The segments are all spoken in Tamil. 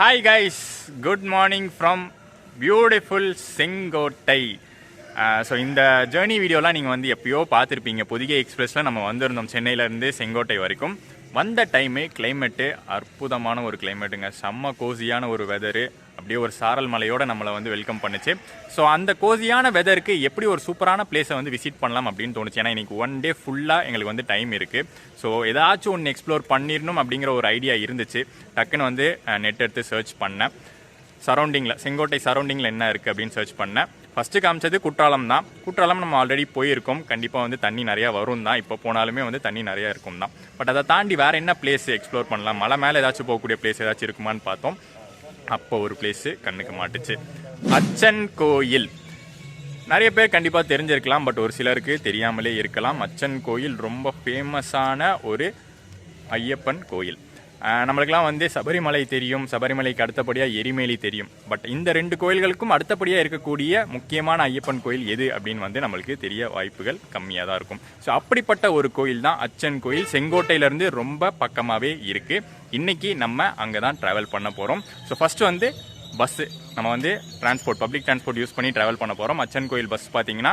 Hi guys good morning from beautiful Sengottai so இந்த ஜேர்னி வீடியோலாம் நீங்கள் வந்து எப்பயோ பார்த்துருப்பீங்க. பொதிகை எக்ஸ்பிரஸில் நம்ம வந்திருந்தோம் சென்னையிலேருந்து செங்கோட்டை வரைக்கும். வந்த டைமு கிளைமேட்டு அற்புதமான ஒரு கிளைமேட்டுங்க செம்ம கோசியான ஒரு வெதரு அப்படியே ஒரு சாரல் மலையோட நம்மளை வந்து வெல்கம் பண்ணுச்சு. ஸோ அந்த கோசியான வெதருக்கு எப்படி ஒரு சூப்பரான பிளேஸை வந்து விசிட் பண்ணலாம் அப்படின்னு தோணுச்சு. ஏன்னா இன்னைக்கு ஒன் டே ஃபுல்லாக எங்களுக்கு வந்து டைம் இருக்குது ஸோ ஏதாச்சும் ஒன்று எக்ஸ்ப்ளோர் பண்ணிடணும் அப்படிங்கிற ஒரு ஐடியா இருந்துச்சு. டக்குன்னு வந்து நெட் எடுத்து சர்ச் பண்ணேன். சரௌண்டிங்கில் செங்கோட்டை சரௌண்டிங்கில் என்ன இருக்குது அப்படின்னு சர்ச் பண்ணேன். ஃபஸ்ட்டு காமிச்சது குற்றாலம் தான். குற்றாலம் நம்ம ஆல்ரெடி போயிருக்கோம். கண்டிப்பாக வந்து தண்ணி நிறையா வரும் தான். இப்போ போனாலுமே வந்து தண்ணி நிறையா இருக்கும் தான். பட் அதை தாண்டி வேறு என்ன பிளேஸ் எக்ஸ்ப்ளோர் பண்ணலாம்? மலை மேலே ஏதாச்சும் போகக்கூடிய பிளேஸ் ஏதாச்சும் இருக்குமான்னு பார்த்தோம். அப்போ ஒரு பிளேஸு கண்ணுக்கு மாட்டுச்சு. அச்சன் கோயில். நிறைய பேர் கண்டிப்பாக தெரிஞ்சிருக்கலாம் பட் ஒரு சிலருக்கு தெரியாமலே இருக்கலாம். அச்சன் கோயில் ரொம்ப ஃபேமஸான ஒரு ஐயப்பன் கோயில். நம்மளுக்கெல்லாம் வந்து சபரிமலை தெரியும். சபரிமலைக்கு அடுத்தபடியாக எரிமேலி தெரியும். பட் இந்த ரெண்டு கோயில்களுக்கும் அடுத்தபடியாக இருக்கக்கூடிய முக்கியமான ஐயப்பன் கோயில் எது அப்படின்னு வந்து நம்மளுக்கு தெரிய வாய்ப்புகள் கம்மியாக தான் இருக்கும். ஸோ அப்படிப்பட்ட ஒரு கோயில் தான் அச்சன் கோயில். செங்கோட்டையிலேருந்து ரொம்ப பக்கமாகவே இருக்குது இன்றைக்கி நம்ம அங்கே தான் ட்ராவல் பண்ண போகிறோம் ஸோ ஃபஸ்ட்டு வந்து பஸ்ஸு நம்ம வந்து டிரான்ஸ்போர்ட் பப்ளிக் டிரான்ஸ்போர்ட் யூஸ் பண்ணி ட்ராவல் பண்ண போகிறோம் அச்சன் கோயில் பஸ் பார்த்திங்கன்னா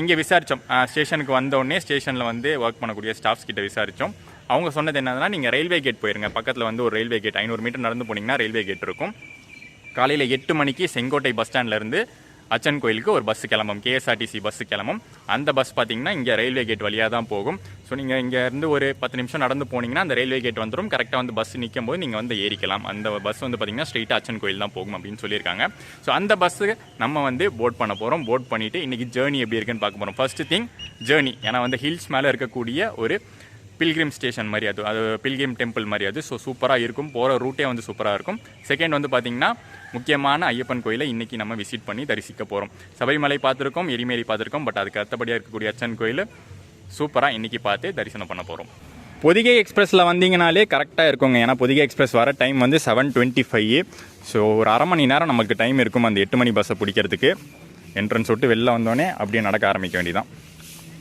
இங்கே விசாரித்தோம் ஸ்டேஷனுக்கு வந்தோடனே ஸ்டேஷனில் வந்து ஒர்க் பண்ணக்கூடிய ஸ்டாஃப்ஸ் கிட்ட விசாரித்தோம் அவங்க சொன்னது என்னதுன்னா நீங்கள் ரயில்வே கேட் போயிருங்க. பக்கத்தில் வந்து ஒரு ரயில்வே கேட் ஐநூறு மீட்டர் நடந்து போனீங்கன்னா ரயில்வே கேட் இருக்கும். காலையில் எட்டு மணிக்கு செங்கோட்டை பஸ் ஸ்டாண்ட்லேருந்து அச்சன் கோயிலுக்கு ஒரு பஸ் கிளம்பும். கேஎஸ்ஆர்டிசி பஸ் கிளம்பும். அந்த பஸ் பார்த்தீங்கன்னா இங்கே ரயில்வே கேட் வழியாக தான் போகும். ஸோ நீங்கள் இங்கேருந்து ஒரு பத்து நிமிஷம் நடந்து போனீங்கன்னா அந்த ரயில்வே கேட் வந்துடும் கரெக்டாக வந்து பஸ் நிற்கும் போது நீங்கள் வந்து ஏறிக்கலாம். அந்த பஸ் வந்து பார்த்தீங்கன்னா ஸ்ட்ரெயிட்டாக அச்சன் கோயில் தான் போகும் அப்படின்னு சொல்லியிருக்காங்க. ஸோ அந்த பஸ்ஸு நம்ம வந்து போட் பண்ண போகிறோம் போட் பண்ணிவிட்டு இன்றைக்கி ஜேர்னி எப்படி இருக்குன்னு பார்க்க போகிறோம் ஃபஸ்ட்டு திங் ஜேர்னி ஏன்னா வந்து ஹில்ஸ் மேலே இருக்கக்கூடிய ஒரு பில்கிரிம் ஸ்டேஷன் மாதிரி அது அது பில்கிரிம் டெம்பிள் மாதிரி அது. ஸோ சூப்பராக இருக்கும். போகிற ரூட்டே வந்து சூப்பராக இருக்கும். செகண்ட் வந்து பார்த்திங்கன்னா முக்கியமான ஐயப்பன் கோயிலை இன்றைக்கி நம்ம விசிட் பண்ணி தரிசிக்க போகிறோம் சபரிமலை பார்த்துருக்கோம் எரிமேரி பார்த்துருக்கோம் பட் அதுக்கு அடுத்தபடியாக இருக்கக்கூடிய அச்சன் கோயில் சூப்பராக இன்றைக்கி பார்த்து தரிசனம் பண்ண போகிறோம் பொதிகை எக்ஸ்பிரஸில் வந்தீங்கனாலே கரெக்டாக இருக்குங்க. ஏன்னா பொதிகை எக்ஸ்பிரஸ் வர டைம் வந்து செவன் டுவெண்ட்டி ஃபைவ் ஸோ ஒரு அரை மணி நேரம் நமக்கு டைம் இருக்கும் அந்த எட்டு மணி பஸ்ஸை பிடிக்கிறதுக்கு. என்ட்ரன்ஸ் விட்டு வெளில வந்தோடனே அப்படியே நடக்க ஆரம்பிக்க வேண்டியதான்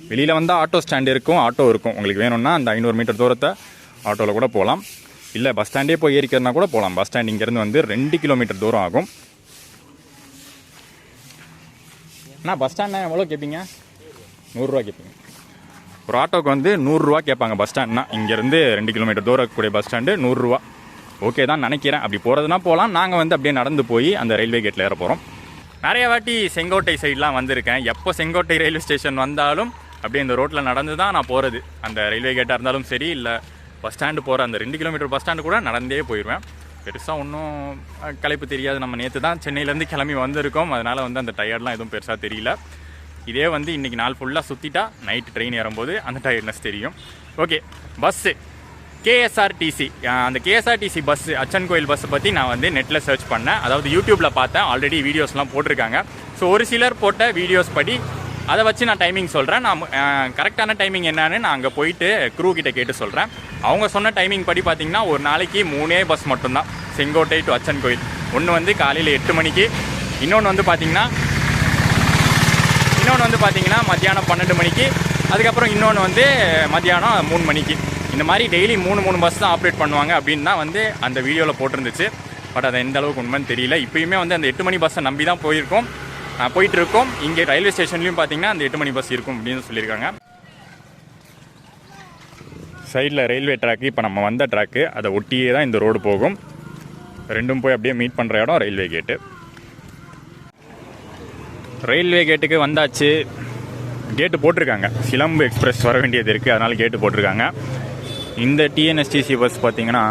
வெளியில் வந்தால் ஆட்டோ ஸ்டாண்ட் இருக்கும் ஆட்டோ இருக்கும். உங்களுக்கு வேணும்னா அந்த ஐநூறு மீட்டர் தூரத்தை ஆட்டோவில் கூட போகலாம் இல்லை பஸ் ஸ்டாண்டே போய் ஏறிக்கிறதுனா கூட போகலாம் பஸ் ஸ்டாண்ட் இங்கேருந்து வந்து ரெண்டு கிலோமீட்டர் தூரம் ஆகும். அண்ணா பஸ் ஸ்டாண்ட்னா எவ்வளோ கேட்பீங்க நூறுரூவா கேட்பீங்க ஒரு ஆட்டோக்கு வந்து நூறுரூவா கேட்பாங்க பஸ் ஸ்டாண்ட்னா இங்கேருந்து ரெண்டு கிலோமீட்டர் தூரம் இருக்கக்கூடிய பஸ் ஸ்டாண்டு நூறுரூவா ஓகே தான் நினைக்கிறேன். அப்படி போகிறதுனா போகலாம் நாங்கள் வந்து அப்படியே நடந்து போய் அந்த ரயில்வே கேட்டில் ஏற போகிறோம் நிறைய வாட்டி செங்கோட்டை சைட்லாம் வந்திருக்கேன். எப்போ செங்கோட்டை ரயில்வே ஸ்டேஷன் வந்தாலும் அப்படியே இந்த ரோட்டில் நடந்து தான் நான் போகிறது அந்த ரயில்வே கேட்டாக இருந்தாலும் சரி இல்லை பஸ் ஸ்டாண்டு போகிற அந்த ரெண்டு கிலோமீட்டர் பஸ் ஸ்டாண்டு கூட நடந்தே போயிடுவேன் பெருசாக ஒன்றும் கலைப்பு தெரியாது. நம்ம நேற்று தான் சென்னையிலேருந்து கிளம்பி வந்திருக்கோம். அதனால் வந்து அந்த டயர்ட்லாம் எதுவும் பெருசாக தெரியல. இதே வந்து இன்றைக்கி நாள் ஃபுல்லாக சுற்றிட்டா நைட்டு ட்ரெயின் ஏறும்போது அந்த டயர்ட்னஸ் தெரியும். ஓகே பஸ்ஸு கேஎஸ்ஆர்டிசி அந்த கேஎஸ்ஆர்டிசி பஸ் அச்சன் கோயில் பஸ்ஸை பற்றி நான் வந்து நெட்டில் சர்ச் பண்ணேன். அதாவது யூடியூப்பில் பார்த்தேன். ஆல்ரெடி வீடியோஸ்லாம் போட்டிருக்காங்க. ஸோ ஒரு சிலர் போட்ட வீடியோஸ் படி அதை வச்சு நான் டைமிங் சொல்கிறேன் நான் கரெக்டான டைமிங் என்னன்னு நான் அங்கே போயிட்டு க்ரூ கிட்ட கேட்டு சொல்கிறேன் அவங்க சொன்ன டைமிங் படி பார்த்தீங்கன்னா ஒரு நாளைக்கு மூணே பஸ் மட்டும்தான். செங்கோட்டை டு அச்சன் கோயில். ஒன்று வந்து காலையில் எட்டு மணிக்கு இன்னொன்று வந்து பார்த்தீங்கன்னா இன்னொன்று வந்து பார்த்தீங்கன்னா மத்தியானம் பன்னெண்டு மணிக்கு அதுக்கப்புறம் இன்னொன்று வந்து மத்தியானம் மூணு மணிக்கு. இந்த மாதிரி டெய்லி மூணு மூணு பஸ் தான் ஆப்ரேட் பண்ணுவாங்க அப்படின்னு தான் வந்து அந்த வீடியோவில் போட்டிருந்துச்சு. பட் அது எந்த அளவுக்கு உண்மைன்னு தெரியல. இப்போயுமே வந்து அந்த எட்டு மணி பஸ்ஸை நம்பி தான் போயிருக்கோம். ஆஹ் போயிட்டு இருக்கோம் இங்கே ரயில்வே ஸ்டேஷன்லையும் பார்த்தீங்கன்னா அந்த எட்டு மணி பஸ் இருக்கும் அப்படின்னு சொல்லியிருக்காங்க. சைடில் ரயில்வே ட்ராக்கு இப்போ நம்ம வந்த ட்ராக்கு அதை ஒட்டியே தான் இந்த ரோடு போகும். ரெண்டும் போய் அப்படியே மீட் பண்ணுற இடம் ரயில்வே கேட்டு ரயில்வே கேட்டுக்கு வந்தாச்சு. கேட்டு போட்டிருக்காங்க. சிலம்பு எக்ஸ்பிரஸ் வர வேண்டியது இருக்குது அதனால் கேட்டு போட்டிருக்காங்க. இந்த டிஎன்எஸ்டிசி பஸ் பார்த்திங்கன்னா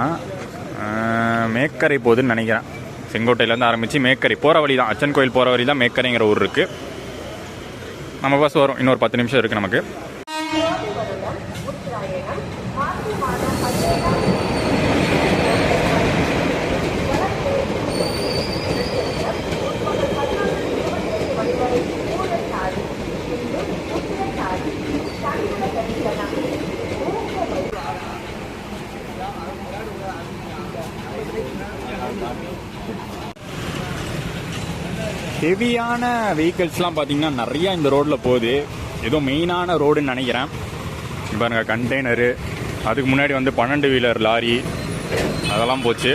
மேக்கரை போகுதுன்னு நினைக்கிறேன். செங்கோட்டையிலேருந்து ஆரம்பித்து மேக்கரை போகிற வழி தான் அச்சன் கோயில் போகிற வழி தான் மேக்கரைங்கிற ஊர் இருக்குது நம்ம பஸ் வரும். இன்னொரு பத்து நிமிஷம் இருக்குது நமக்கு. ஹெவியான வெஹிக்கிள்ஸ்லாம் பார்த்தீங்கன்னா நிறையா இந்த ரோட்டில் போகுது. ஏதோ மெயினான ரோடுன்னு நினைக்கிறேன். பாருங்க கண்டெய்னரு அதுக்கு முன்னாடி வந்து பன்னெண்டு வீலர் லாரி. அதெல்லாம் போச்சு.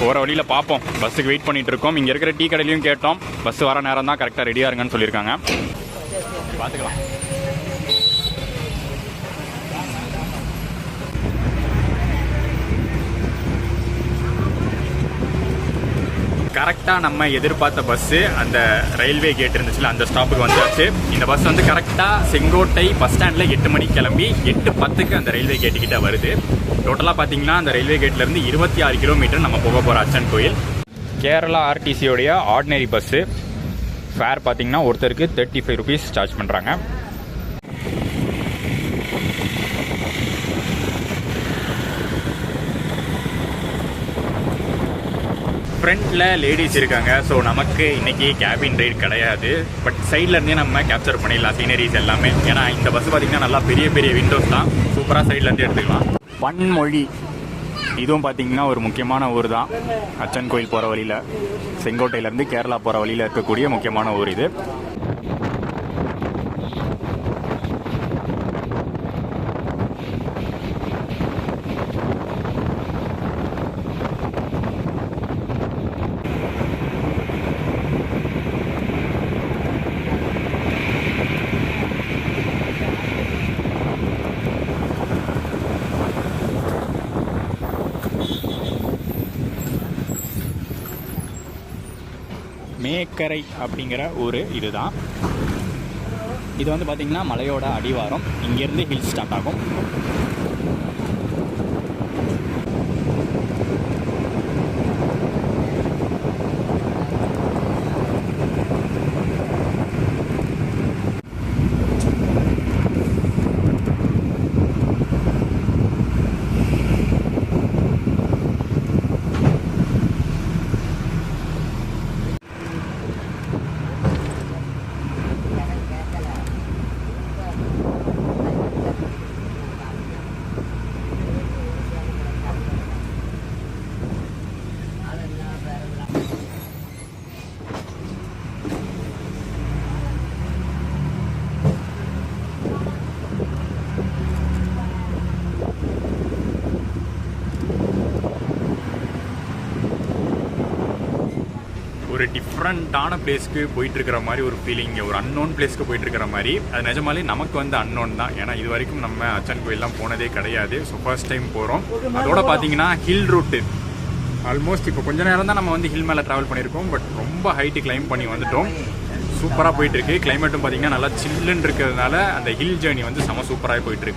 போகிற வழியில் பார்ப்போம் பஸ்ஸுக்கு வெயிட் பண்ணிட்டு இருக்கோம். இங்கே இருக்கிற டீ கடையிலையும் கேட்டோம். பஸ் வர நேரம் தான் கரெக்டாக ரெடியாக இருங்கன்னு சொல்லியிருக்காங்க. பார்த்துக்கலாம் கரெக்டாக நம்ம எதிர்பார்த்த பஸ்ஸு அந்த ரயில்வே கேட் இருந்துச்சுல அந்த ஸ்டாப்புக்கு வந்தாச்சு இந்த பஸ் வந்து கரெக்டாக செங்கோட்டை பஸ் ஸ்டாண்டில் எட்டு மணிக்கு கிளம்பி எட்டு பத்துக்கு அந்த ரயில்வே கேட்டுக்கிட்ட வருது. டோட்டலாக பார்த்தீங்கன்னா அந்த ரயில்வே கேட்லேருந்து இருபத்தி ஆறு கிலோமீட்டர் நம்ம போக போகிற அச்சன் கோயில். கேரளா ஆர்டிசியோடைய ஆர்டினரி பஸ்ஸு ஃபேர் பார்த்தீங்கன்னா ஒருத்தருக்கு தேர்ட்டி ஃபைவ் ருபீஸ் சார்ஜ் பண்ணுறாங்க ஃப்ரண்ட்டில் லேடிஸ் இருக்காங்க. ஸோ நமக்கு இன்னைக்கு கேபின் ரைட் கிடையாது. பட் சைடில் இருந்தே நம்ம கேப்சர் பண்ணிடலாம் சீனரிஸ் எல்லாமே. ஏன்னா இந்த பஸ் பார்த்தீங்கன்னா நல்லா பெரிய பெரிய விண்டோஸ் தான். சூப்பராக சைடில் இருந்து எடுத்துக்கலாம். பன்மொழி இதுவும் பார்த்தீங்கன்னா ஒரு முக்கியமான ஊர் தான். அச்சன் கோயில் போகிற வழியில். செங்கோட்டையிலேருந்து கேரளா போகிற வழியில் இருக்கக்கூடிய முக்கியமான ஊர் இது. மேக்கரை அப்படிங்கிற ஒரு இதுதான். இது வந்து பார்த்திங்கன்னா மலையோட அடிவாரம். இங்கேருந்து ஹில் ஸ்டார்ட் ஆகும் ஒரு டிஃப்ரெண்ட்டான பிளேஸ்க்கு போயிட்டு இருக்கிற மாதிரி ஒரு ஃபீலிங் ஒரு அன்னோன் பிளேஸ்க்கு போயிட்டு இருக்கிற மாதிரி அது நிஜமாலே நமக்கு வந்து அன்னோன் தான். ஏன்னா இது வரைக்கும் நம்ம அச்சன் கோயிலெலாம் போனதே கிடையாது. ஸோ ஃபர்ஸ்ட் டைம் போகிறோம் அதோட பார்த்தீங்கன்னா ஹில் ரூட்டு ஆல்மோஸ்ட் இப்போ கொஞ்ச நேரம் தான் நம்ம வந்து ஹில் மேலே ட்ராவல் பண்ணியிருக்கோம். பட் ரொம்ப ஹைட்டு கிளைம் பண்ணி வந்துட்டோம். சூப்பராக போயிட்டு இருக்கு கிளைமேட்டும் பார்த்தீங்கன்னா நல்லா சில்லுன்னு இருக்கிறதுனால அந்த ஹில் ஜேர்னி வந்து செம சூப்பராக போயிட்டு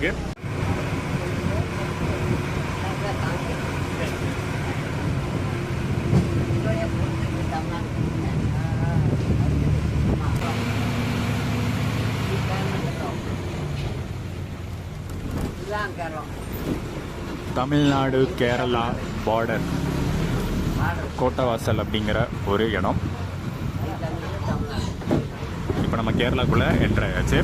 தமிழ்நாடு கேரளா பார்டர் கோட்டவாசல் அப்படிங்கிற ஒரு இடம். இப்போ நம்ம கேரளாக்குள்ளே என்ட்ரு ஆயாச்சு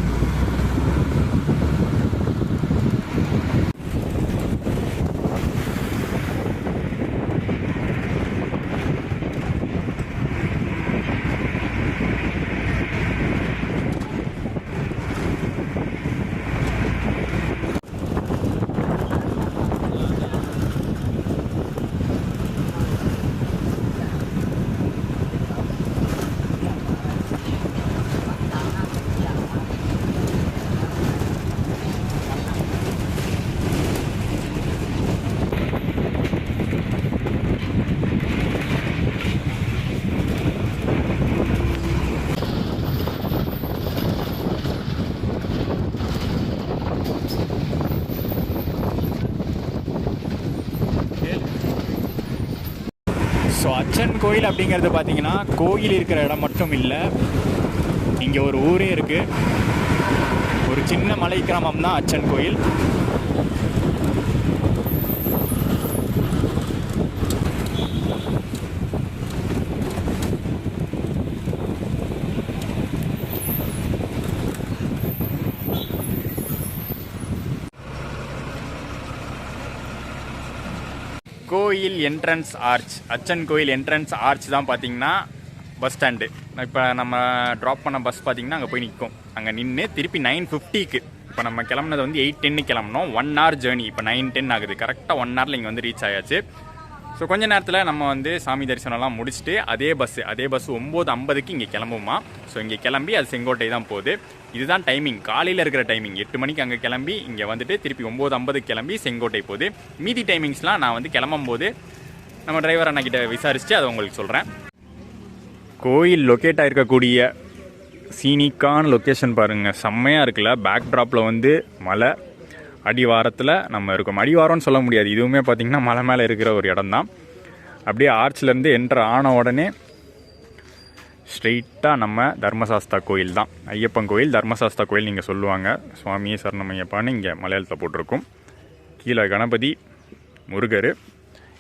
ஸோ அச்சன் கோயில் அப்படிங்கிறது பார்த்தீங்கன்னா கோயில் இருக்கிற இடம் மட்டும் இல்லை. இங்கே ஒரு ஊரே இருக்கு. ஒரு சின்ன மலை கிராமம் தான் அச்சன் கோயில். கோயில் என்ட்ரன்ஸ் ஆர்ச் அச்சன் கோயில் என்ட்ரன்ஸ் ஆர்ச் தான் பார்த்தீங்கன்னா பஸ் ஸ்டாண்டு இப்போ நம்ம ட்ராப் பண்ண பஸ் பார்த்தீங்கன்னா அங்கே போய் நிற்கும் அங்கே நின்று திருப்பி நைன் ஃபிஃப்டிக்கு இப்போ நம்ம கிளம்புனது வந்து எயிட் டென்னு கிளம்புனோம். ஒன் ஹவர் ஜேர்னி இப்போ நைன் டென் ஆகுது. கரெக்டாக ஒன் ஹவரில் இங்கே வந்து ரீச் ஆயாச்சு. ஸோ கொஞ்ச நேரத்தில் நம்ம வந்து சாமி தரிசனம்லாம் முடிச்சுட்டு அதே பஸ்ஸு அதே பஸ் ஒம்பது ஐம்பதுக்கு இங்கே கிளம்புமா? ஸோ இங்கே கிளம்பி அது செங்கோட்டை தான் போகுது. இதுதான் டைமிங் காலையில் இருக்கிற டைமிங் எட்டு மணிக்கு அங்கே கிளம்பி இங்கே வந்துட்டு திருப்பி ஒம்பது ஐம்பதுக்கு கிளம்பி செங்கோட்டை போகுது. மீதி டைமிங்ஸ்லாம் நான் வந்து கிளம்பும் போது நம்ம டிரைவர் அண்ணாக்கிட்ட விசாரிச்சுட்டு அதை உங்களுக்கு சொல்கிறேன் கோயில் லொக்கேட் ஆகிருக்கக்கூடிய சீனிக்கான லொக்கேஷன் பாருங்கள் செம்மையாக இருக்குல்ல. பேக் ட்ராப்பில் வந்து மலை. அடிவாரத்தில் நம்ம இருக்கோம். அடிவாரம்னு சொல்ல முடியாது. இதுவுமே பார்த்திங்கன்னா மலை மேலே இருக்கிற ஒரு இடம் தான் அப்படியே ஆர்ச்லேருந்து என்ட்ரு ஆன உடனே ஸ்ட்ரெயிட்டாக நம்ம தர்மசாஸ்தா கோயில் தான் ஐயப்பன் கோயில் தர்மசாஸ்தா கோயில் நீங்கள் சொல்லுவாங்க. சுவாமியே சரணமையப்பான்னு இங்கே மலையாளத்தில் போட்டிருக்கும். கீழே கணபதி முருகர்.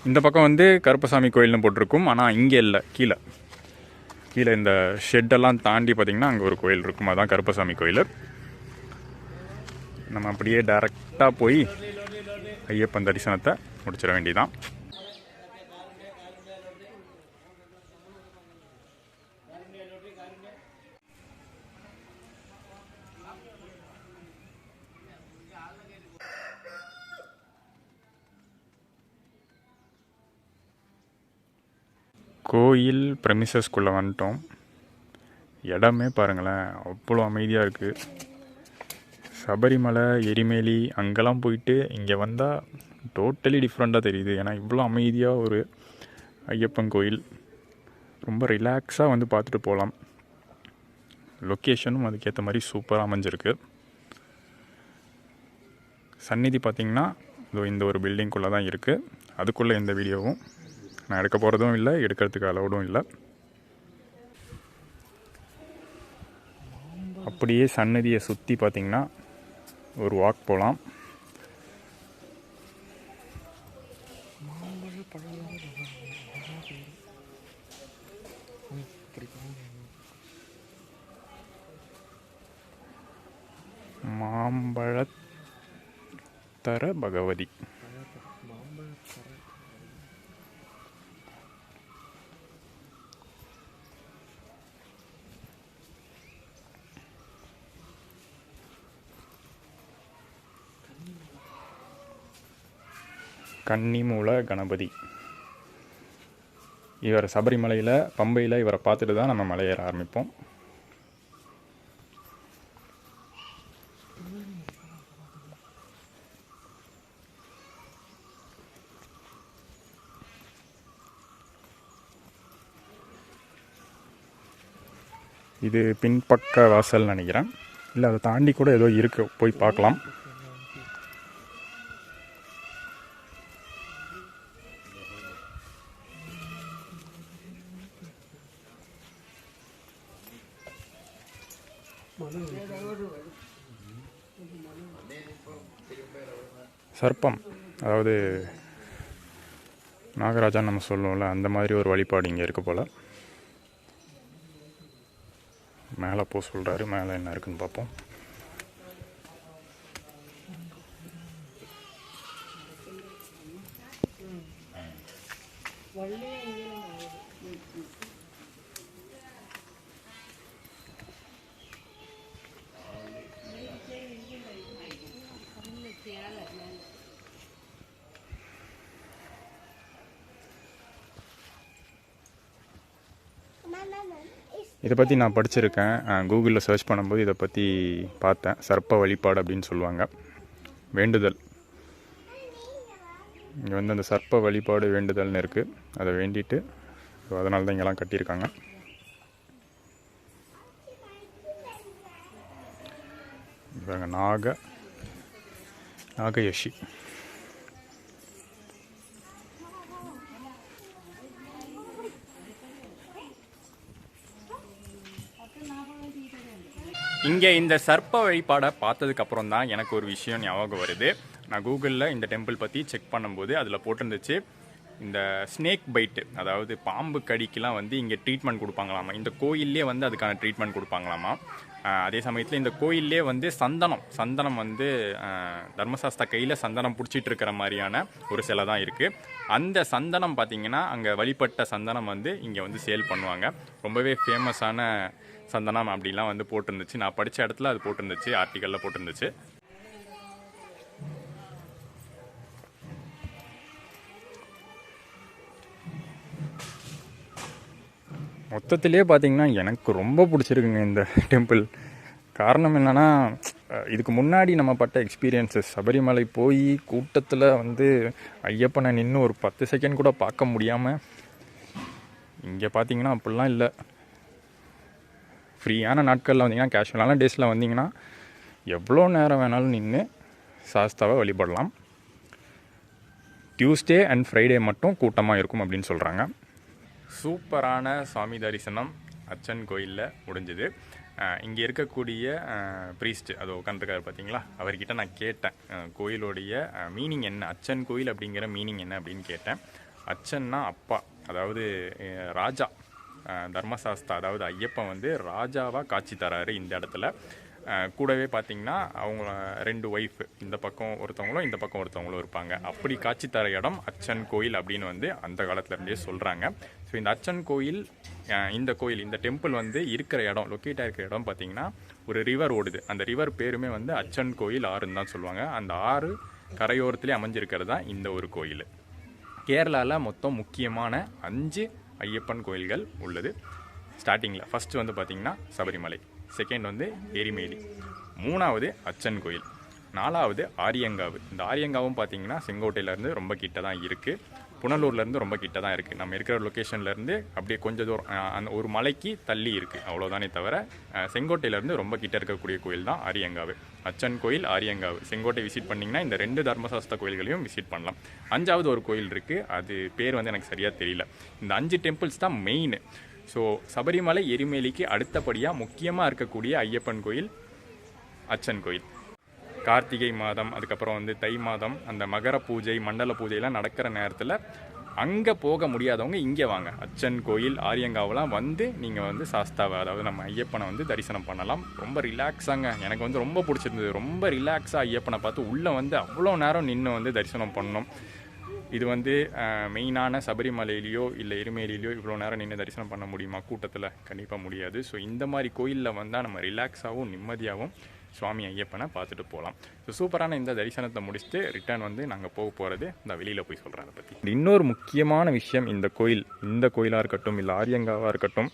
இந்த பக்கம் வந்து கருப்பசாமி கோயில்னு போட்டிருக்கும். ஆனால் இங்கே இல்லை கீழே. கீழே இந்த ஷெட்டெல்லாம் தாண்டி பார்த்திங்கன்னா அங்கே ஒரு கோயில் இருக்கும். அதுதான் கருப்பசாமி கோயில். நம்ம அப்படியே டைரெக்டாக போய் ஐயப்பன் தரிசனத்தை முடிச்சிட வேண்டியதான் கோயில் ப்ரெமிசஸ்குள்ளே வந்துட்டோம். இடமே பாருங்களேன் அவ்வளோ அமைதியாக இருக்குது சபரிமலை எரிமேலி அங்கெல்லாம் போயிட்டு இங்கே வந்தால் டோட்டலி டிஃப்ரெண்ட்டாக தெரியுது. ஏன்னா இவ்வளோ அமைதியாக ஒரு ஐயப்பன் கோயில். ரொம்ப ரிலாக்ஸாக வந்து பார்த்துட்டு போகலாம் லொக்கேஷனும் அதுக்கேற்ற மாதிரி சூப்பராக அமைஞ்சிருக்கு. சந்நிதி பார்த்திங்கன்னா இதோ இந்த ஒரு பில்டிங்குள்ளே தான் இருக்குது அதுக்குள்ளே எந்த வீடியோவும் நான் எடுக்க போகிறதும் இல்லை எடுக்கிறதுக்கு அலௌடும் இல்லை. அப்படியே சன்னதியை சுற்றி பார்த்திங்கன்னா ஒரு வாக் போகலாம் மாம்பழத்தர பகவதி. கன்னிமூல கணபதி. இவர் சபரிமலையில் பம்பையில் இவரை பார்த்துட்டு தான் நம்ம மலையேற ஆரம்பிப்போம். இது பின்பக்க வாசல் நினைக்கிறேன். இல்லை அதை தாண்டி கூட ஏதோ இருக்கு. போய் பார்க்கலாம். சர்ப்பம். அதாவது நாகராஜான்னு நம்ம சொல்லுவோம்ல அந்த மாதிரி ஒரு வழிபாடு இங்கே இருக்குது போல். மேலே போ சொல்கிறாரு மேலே என்ன இருக்குன்னு பார்ப்போம். இதை பற்றி நான் படிச்சிருக்கேன். கூகுளில் சர்ச் பண்ணும்போது இதை பற்றி பார்த்தேன். சர்ப்ப வழிபாடு அப்படின்னு சொல்லுவாங்க. வேண்டுதல். இங்கே வந்து அந்த சர்ப்ப வழிபாடு வேண்டுதல்னு இருக்குது அதை வேண்டிட்டு ஸோ அதனால தான் இங்கெல்லாம் கட்டியிருக்காங்க. பாருங்க நாக நாகயஷி. இங்கே இந்த சர்ப்ப வழிபாடை பார்த்ததுக்கு அப்புறம் தான் எனக்கு ஒரு விஷயம் ஞாபகம் வருது. நான் கூகுளில் இந்த டெம்பிள் பற்றி செக் பண்ணும்போது அதில் போட்டிருந்துச்சு இந்த ஸ்னேக் பைட்டு அதாவது பாம்பு கடிக்கெலாம் வந்து இங்கே ட்ரீட்மெண்ட் கொடுப்பாங்களாமா? இந்த கோயிலே வந்து அதுக்கான ட்ரீட்மெண்ட் கொடுப்பாங்களாமா? அதே சமயத்தில் இந்த கோயிலே வந்து சந்தனம் சந்தனம் வந்து தர்மசாஸ்திர தர்மசாஸ்தா கையில் சந்தனம் பிடிச்சிட்டு இருக்கிற மாதிரியான ஒரு சிலை தான் இருக்குது அந்த சந்தனம் பார்த்திங்கன்னா அங்கே வழிபட்ட சந்தனம் வந்து இங்கே வந்து சேல் பண்ணுவாங்க. ரொம்பவே ஃபேமஸான சந்தனம் அப்படிலாம் வந்து போட்டிருந்துச்சு. நான் படித்த இடத்துல அது போட்டிருந்துச்சு. ஆர்டிக்கலில் போட்டிருந்துச்சு. மொத்தத்திலே பார்த்திங்கன்னா எனக்கு ரொம்ப பிடிச்சிருக்குங்க இந்த டெம்பிள் காரணம் என்னென்னா இதுக்கு முன்னாடி நம்ம பட்ட எக்ஸ்பீரியன்ஸஸ் சபரிமலை போய் கூட்டத்தில் வந்து ஐயப்பனை நின்று ஒரு பத்து செகண்ட் கூட பார்க்க முடியாமல் இங்கே பார்த்தீங்கன்னா அப்படிலாம் இல்லை. ஃப்ரீயான நாட்களில் வந்தீங்கன்னா கேஷுவலான டேஸில் வந்தீங்கன்னா எவ்வளோ நேரம் வேணாலும் நின்று சாஸ்தாவை வழிபடலாம். டியூஸ்டே அண்ட் ஃப்ரைடே மட்டும் கூட்டமாக இருக்கும் அப்படின்னு சொல்கிறாங்க சூப்பரான சாமி தரிசனம் அச்சன் கோயிலில் முடிஞ்சுது. இங்கே இருக்கக்கூடிய ப்ரீஸ்ட் அது உட்காந்துருக்காரு பார்த்தீங்களா அவர்கிட்ட நான் கேட்டேன். கோயிலுடைய மீனிங் என்ன? அச்சன் கோயில் அப்படிங்கிற மீனிங் என்ன அப்படின்னு கேட்டேன். அச்சன்னா அப்பா அதாவது ராஜா. தர்மசாஸ்தா அதாவது ஐயப்பன் வந்து ராஜாவாக காட்சி தராரு இந்த இடத்துல. கூடவே பார்த்தீங்கன்னா அவங்க ரெண்டு ஒய்ஃப் இந்த பக்கம் ஒருத்தவங்களும் இந்த பக்கம் ஒருத்தவங்களும் இருப்பாங்க. அப்படி காட்சி தர இடம் அச்சன் கோயில் அப்படின்னு வந்து அந்த காலத்துலேருந்தே சொல்கிறாங்க ஸோ இந்த அச்சன் கோயில் இந்த கோயில் இந்த டெம்பிள் வந்து இருக்கிற இடம் லொக்கேட்டாக இருக்கிற இடம் பார்த்தீங்கன்னா ஒரு ரிவர் ஓடுது. அந்த ரிவர் பேருமே வந்து அச்சன் கோயில் ஆறுன்னு தான் சொல்லுவாங்க. அந்த ஆறு கரையோரத்துலேயே அமைஞ்சிருக்கிறது தான் இந்த ஒரு கோயில். கேரளாவில் மொத்தம் முக்கியமான அஞ்சு ஐயப்பன் கோயில்கள் உள்ளது. ஸ்டார்டிங்கில் ஃபஸ்ட்டு வந்து பார்த்திங்கன்னா சபரிமலை செகண்ட் வந்து எரிமேலி மூணாவது அச்சன் கோயில் நாலாவது ஆரியங்காவு. இந்த ஆரியங்காவும் பார்த்தீங்கன்னா செங்கோட்டையிலேருந்து ரொம்ப கிட்ட தான் இருக்குது புனலூர்லேருந்து ரொம்ப கிட்ட தான் இருக்குது நம்ம இருக்கிற லொக்கேஷன்லேருந்து அப்படியே கொஞ்சம் தூரம் அந்த ஒரு மலைக்கு தள்ளி இருக்குது அவ்வளோதானே தவிர செங்கோட்டையிலேருந்து ரொம்ப கிட்ட இருக்கக்கூடிய கோயில் தான் ஆரியங்காவு. அச்சன் கோயில் ஆரியங்காவு. செங்கோட்டை விசிட் பண்ணிங்கன்னா இந்த ரெண்டு தர்மசாஸ்திர கோயில்களையும் விசிட் பண்ணலாம். அஞ்சாவது ஒரு கோயில் இருக்குது அது பேர் வந்து எனக்கு சரியாக தெரியல. இந்த அஞ்சு டெம்பிள்ஸ் தான் மெயின் ஸோ சபரிமலை எரிமேலிக்கு அடுத்தபடியாக முக்கியமாக இருக்கக்கூடிய ஐயப்பன் கோயில் அச்சன் கோயில். கார்த்திகை மாதம் அதுக்கப்புறம் வந்து தை மாதம் அந்த மகர பூஜை மண்டல பூஜைலாம் நடக்கிற நேரத்தில் அங்கே போக முடியாதவங்க இங்கே வாங்க. அச்சன் கோயில் ஆரியங்காவெலாம் வந்து நீங்கள் வந்து சாஸ்தாவை அதாவது நம்ம ஐயப்பனை வந்து தரிசனம் பண்ணலாம். ரொம்ப ரிலாக்ஸாங்க. எனக்கு வந்து ரொம்ப பிடிச்சிருந்தது. ரொம்ப ரிலாக்ஸாக ஐயப்பனை பார்த்து உள்ளே வந்து அவ்வளோ நேரம் நின்று வந்து தரிசனம் பண்ணோம். இது வந்து மெயினான சபரிமலையிலையோ இல்லை எருமேலியிலையோ இவ்வளோ நேரம் நின்று தரிசனம் பண்ண முடியுமா? கூட்டத்தில் கண்டிப்பாக முடியாது. ஸோ இந்த மாதிரி கோயிலில் வந்தால் நம்ம ரிலாக்ஸாகவும் நிம்மதியாகவும் சுவாமி ஐயப்பனை பார்த்துட்டு போகலாம் ஸோ சூப்பரான இந்த தரிசனத்தை முடிச்சுட்டு ரிட்டர்ன் வந்து நாங்கள் போக போகிறது இந்த வெளியில் போய் சொல்கிறேன் அதை பற்றி இன்னொரு முக்கியமான விஷயம் இந்த கோயில் இந்த கோயிலாக இருக்கட்டும் இல்லை ஆரியங்காவாக இருக்கட்டும்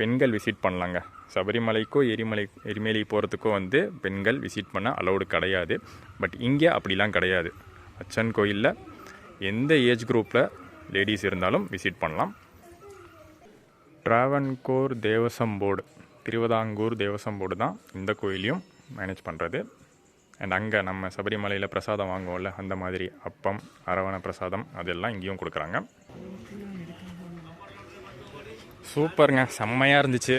பெண்கள் விசிட் பண்ணலாங்க. சபரிமலைக்கோ எரிமலை எரிமலை போகிறதுக்கோ வந்து பெண்கள் விசிட் பண்ண அலௌடு கிடையாது. பட் இங்கே அப்படிலாம் கிடையாது. அச்சன் கோயிலில் எந்த ஏஜ் குரூப்பில் லேடிஸ் இருந்தாலும் விசிட் பண்ணலாம். ட்ராவன்கோர் தேவசம் போர்டு திருவிதாங்கூர் தேவசம் போர்டு தான் இந்த கோயிலையும் மேனேஜ் பண்ணுறது அண்ட் அங்கே நம்ம சபரிமலையில் பிரசாதம் வாங்குவோம்ல அந்த மாதிரி அப்பம் அரவண பிரசாதம் அதெல்லாம் இங்கேயும் கொடுக்குறாங்க. சூப்பருங்க செம்மையாக இருந்துச்சு.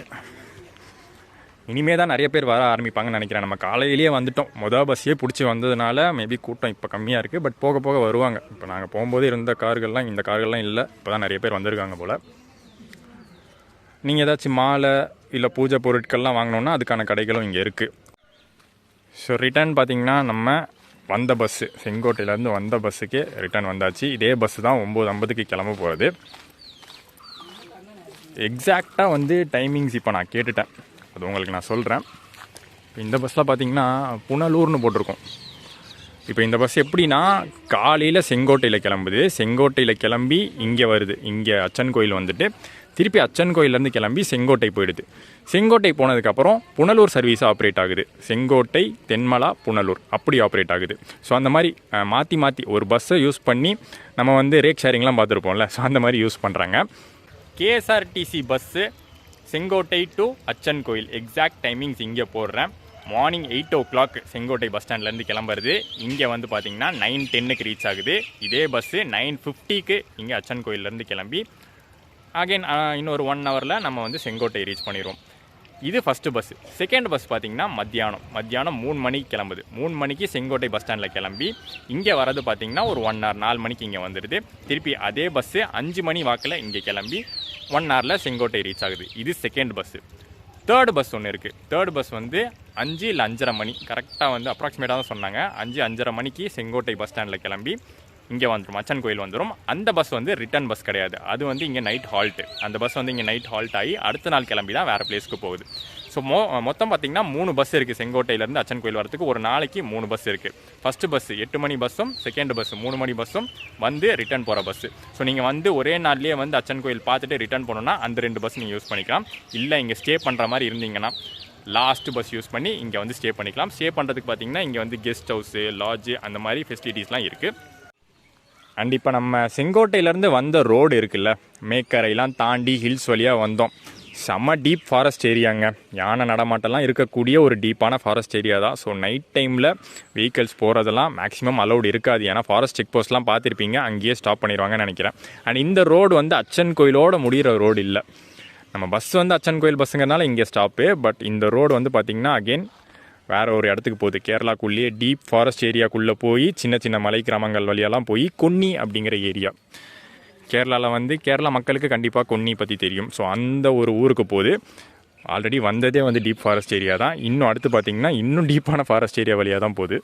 இனிமே தான் நிறைய பேர் வர ஆரம்பிப்பாங்கன்னு நினைக்கிறேன். நம்ம காலையிலேயே வந்துட்டோம். மொதல் பஸ்ஸே பிடிச்சி வந்ததுனால மேபி கூட்டம் இப்போ கம்மியாக இருக்குது பட் போக போக வருவாங்க. இப்போ நாங்கள் போகும்போது இருந்த கார்கள்லாம் இந்த கார்கள்லாம் இல்லை. இப்போ தான் நிறைய பேர் வந்திருக்காங்க போல். நீங்கள் ஏதாச்சும் மாலை இல்லை பூஜை பொருட்கள்லாம் வாங்கினோன்னா அதுக்கான கடைகளும் இங்கே இருக்குது ஸோ ரிட்டர்ன் பார்த்திங்கன்னா நம்ம வந்த பஸ்ஸு செங்கோட்டையிலேருந்து வந்த பஸ்ஸுக்கு ரிட்டர்ன் வந்தாச்சு. இதே பஸ்ஸு தான் ஒம்பது ஐம்பதுக்கு கிளம்ப போகிறது எக்ஸாக்டாக வந்து டைமிங்ஸ் இப்போ நான் கேட்டுட்டேன். அது உங்களுக்கு நான் சொல்கிறேன் இப்போ இந்த பஸ்ஸில் பார்த்திங்கன்னா புனலூர்னு போட்டிருக்கோம். இப்போ இந்த பஸ் எப்படின்னா காலையில் செங்கோட்டையில் கிளம்புது. செங்கோட்டையில் கிளம்பி இங்கே வருது. இங்கே அச்சன் கோயில் வந்துட்டு திருப்பி அச்சன் கோயிலேருந்து கிளம்பி செங்கோட்டை போயிடுது. செங்கோட்டை போனதுக்கப்புறம் புனலூர் சர்வீஸ் ஆப்ரேட் ஆகுது. செங்கோட்டை தென்மலா புனலூர் அப்படி ஆப்ரேட் ஆகுது. ஸோ அந்த மாதிரி மாற்றி மாற்றி ஒரு பஸ்ஸை யூஸ் பண்ணி நம்ம வந்து ரேக் ஷேரிங்லாம் பார்த்துருப்போம்ல. ஸோ அந்த மாதிரி யூஸ் பண்ணுறாங்க KSRTC bus Sengottai to Achankovil. Exact timings இங்கே போடுறேன். Morning eight o'clock Sengottai bus ஸ்டாண்ட்லேருந்து கிளம்புறது. இங்கே வந்து பார்த்திங்கன்னா நைன் டென்னுக்கு ரீச் ஆகுது. இதே பஸ்ஸு நைன் ஃபிஃப்டிக்கு இங்கே அச்சன் கோயிலேருந்து கிளம்பி அகைன் இன்னொரு ஒன் ஹவரில் நம்ம வந்து செங்கோட்டை ரீச் பண்ணிடுவோம் இது ஃபஸ்ட்டு பஸ் செகண்ட் பஸ் பார்த்திங்கன்னா மத்தியானம். மத்தியானம் மூணு மணிக்கு கிளம்புது. மூணு மணிக்கு செங்கோட்டை பஸ் ஸ்டாண்டில் கிளம்பி இங்கே வரது பார்த்தீங்கன்னா ஒரு ஒன் ஹவர் நாலு மணிக்கு இங்கே வந்துடுது திருப்பி அதே பஸ்ஸு அஞ்சு மணி வாக்கில் இங்கே கிளம்பி ஒன் ஹவரில் செங்கோட்டை ரீச் ஆகுது. இது செகண்ட் பஸ்ஸு தேர்ட் பஸ் ஒன்று இருக்குது தேர்ட் பஸ் வந்து அஞ்சு இல்லை அஞ்சரை மணி. கரெக்டாக வந்து அப்ராக்சிமேட்டாக தான் சொன்னாங்க. அஞ்சு அஞ்சரை மணிக்கு செங்கோட்டை பஸ் ஸ்டாண்டில் கிளம்பி இங்கே வந்துடும் அச்சன் கோயில் வந்துடும் அந்த பஸ் வந்து ரிட்டர்ன் பஸ் கிடையாது. அது வந்து இங்கே நைட் ஹால்ட்டு அந்த பஸ் வந்து இங்கே நைட் ஹால்ட் ஆகி அடுத்த நாள் கிளம்பி தான் வேறு பிளேஸ்க்கு போகுது. ஸோ மொ மொத்தம் பார்த்திங்கன்னா மூணு பஸ் இருக்குது செங்கோட்டையிலேருந்து அச்சன் கோயில் வரதுக்கு ஒரு நாளைக்கு மூணு பஸ் இருக்குது ஃபஸ்ட்டு பஸ் எட்டு மணி பஸ்ஸும் செகண்ட் பஸ் மூணு மணி பஸ்ஸும் வந்து ரிட்டர்ன் போகிற பஸ்ஸு ஸோ நீங்கள் வந்து ஒரே நாள்லேயே வந்து அச்சன் கோயில் பார்த்துட்டு ரிட்டர்ன் போகணுன்னா அந்த ரெண்டு பஸ் நீங்கள் யூஸ் பண்ணிக்கலாம். இல்லை இங்கே ஸ்டே பண்ணுற மாதிரி இருந்தீங்கன்னா லாஸ்ட்டு பஸ் யூஸ் பண்ணி இங்கே வந்து ஸ்டே பண்ணிக்கலாம். ஸ்டே பண்ணுறதுக்கு பார்த்தீங்கன்னா இங்கே வந்து கெஸ்ட் ஹவுஸு லாட்ஜு அந்த மாதிரி ஃபெசிலிட்டிஸ்லாம் இருக்குது அண்ட் இப்போ நம்ம செங்கோட்டையிலேருந்து வந்த ரோடு இருக்குல்ல மேக்கரைலாம் தாண்டி ஹில்ஸ் வழியாக வந்தோம். செம்ம டீப் ஃபாரஸ்ட் ஏரியாங்க. யானை நடமாட்டம்லாம் இருக்கக்கூடிய ஒரு டீப்பான ஃபாரஸ்ட் ஏரியா தான். ஸோ நைட் டைமில் வெஹிக்கல்ஸ் போகிறதெல்லாம் மேக்ஸிமம் அலௌட் இருக்காது. ஏன்னா ஃபாரஸ்ட் செக் போஸ்ட்லாம் பார்த்துருப்பீங்க. அங்கேயே ஸ்டாப் பண்ணிடுவாங்கன்னு நினைக்கிறேன். அண்ட் இந்த ரோடு வந்து அச்சன் கோயிலோட முடிகிற ரோடு இல்லை. நம்ம பஸ் வந்து அச்சன் கோயில் பஸ்ஸுங்கிறனால இங்கே ஸ்டாப்பு பட் இந்த ரோடு வந்து பார்த்திங்கன்னா அகெயின் வேறு ஒரு இடத்துக்கு போகுது. கேரளாக்குள்ளேயே டீப் ஃபாரஸ்ட் ஏரியாக்குள்ளே போய் சின்ன சின்ன மலை கிராமங்கள் வழியெல்லாம் போய் கொன்னி அப்படிங்கிற ஏரியா கேரளாவில் வந்து கேரளா மக்களுக்கு கண்டிப்பாக கொன்னி பற்றி தெரியும். ஸோ அந்த ஒரு ஊருக்கு போகுது. ஆல்ரெடி வந்ததே வந்து டீப் ஃபாரஸ்ட் ஏரியா தான். இன்னும் அடுத்து பார்த்திங்கன்னா இன்னும் டீப்பான ஃபாரஸ்ட் ஏரியா வழியாக தான் போகுது.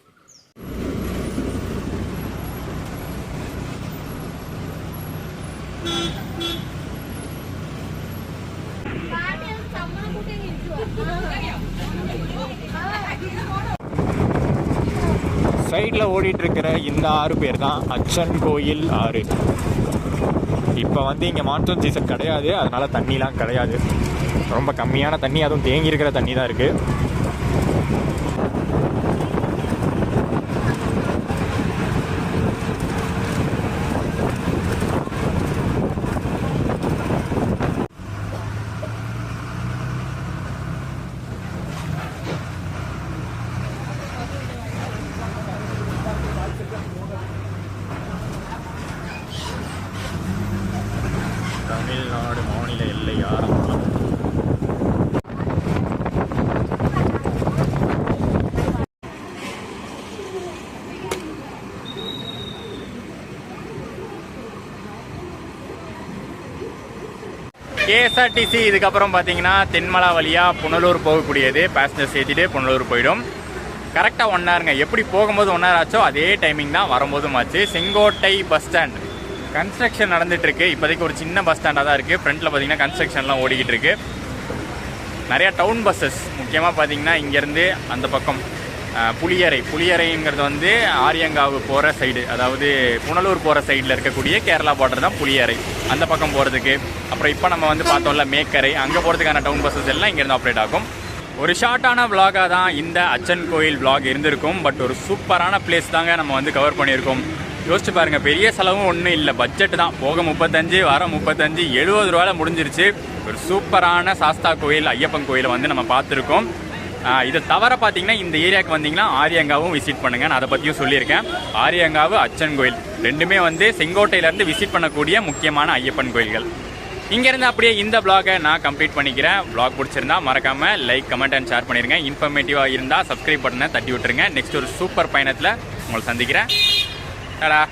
சைடில் ஓடிட்டுருக்கிற இந்த ஆறு பேர் தான் அச்சன் கோயில் ஆறு. இப்போ வந்து இங்கே மான்சூன் சீசன் கிடையாது அதனால் தண்ணிலாம் கிடையாது. ரொம்ப கம்மியான தண்ணி அதுவும் தேங்கி இருக்கிற தண்ணி தான் இருக்குது தமிழ்நாடு மாநில எல்லை ஆரம்பம் கேஎஸ்ஆர்டிசி இதுக்கப்புறம் பார்த்தீங்கன்னா தென்மலா வழியாக புனலூர் போகக்கூடியது. பேசஞ்சர்ஸ் ஏற்றிட்டு புனலூர் போயிடும். கரெக்டாக ஒன் ஹவருங்க எப்படி போகும்போது ஒன் ஹவர் ஆச்சோ அதே டைமிங் தான் வரும்போதும் ஆச்சு. செங்கோட்டை பஸ் ஸ்டாண்ட் கன்ஸ்ட்ரக்ஷன் நடந்துட்டு இருக்கு இப்போதைக்கு ஒரு சின்ன பஸ் ஸ்டாண்டாக தான் இருக்குது ஃப்ரண்ட்டில் பார்த்தீங்கன்னா கன்ஸ்ட்ரக்ஷன்லாம் ஓடிக்கிட்டு இருக்கு நிறையா டவுன் பஸ்ஸஸ் முக்கியமாக பார்த்தீங்கன்னா இங்கேருந்து அந்த பக்கம் புளியறை புளியரை. புளியரைங்கிறது வந்து ஆரியங்காவு போகிற சைடு அதாவது புனலூர் போகிற சைடில் இருக்கக்கூடிய கேரளா பார்டர் தான் புளியரை. அந்த பக்கம் போகிறதுக்கு அப்புறம் இப்போ நம்ம வந்து பார்த்தோம்ல மேக்கரை. அங்கே போகிறதுக்கான டவுன் பஸ்ஸஸ் எல்லாம் இங்கேருந்து ஆப்ரேட் ஆகும். ஒரு ஷார்ட்டான விலாகாக தான் இந்த அச்சன் கோயில் விலாக் இருந்திருக்கும். பட் ஒரு சூப்பரான பிளேஸ் தாங்க நம்ம வந்து கவர் பண்ணியிருக்கோம். யோசிச்சு பாருங்க பெரிய செலவும் ஒன்றும் இல்லை. பட்ஜெட் தான். போக முப்பத்தஞ்சு வர முப்பத்தஞ்சு எழுபது ரூபாயில் முடிஞ்சிருச்சு. ஒரு சூப்பரான சாஸ்தா கோயில் ஐயப்பன் கோயிலை வந்து நம்ம பார்த்துருக்கோம். இதை தவிர பார்த்தீங்கன்னா இந்த ஏரியாவுக்கு வந்தீங்கன்னா ஆரியங்காவும் விசிட் பண்ணுங்க. நான் அதை பற்றியும் சொல்லியிருக்கேன். ஆரியங்காவு அச்சன் கோயில். ரெண்டுமே வந்து செங்கோட்டையிலேருந்து விசிட் பண்ணக்கூடிய முக்கியமான ஐயப்பன் கோயில்கள். இங்கேருந்து அப்படியே இந்த ப்ளாகை நான் கம்ப்ளீட் பண்ணிக்கிறேன். ப்ளாக் பிடிச்சிருந்தா மறக்காம லைக் கமெண்ட் அண்ட் ஷேர் பண்ணிருங்க. இன்ஃபர்மேட்டிவாக இருந்தால் சப்ஸ்கிரைப் பட்டனை தட்டி விட்டுருங்க. நெக்ஸ்ட் ஒரு சூப்பர் பயணத்தில் உங்களை சந்திக்கிறேன். 再来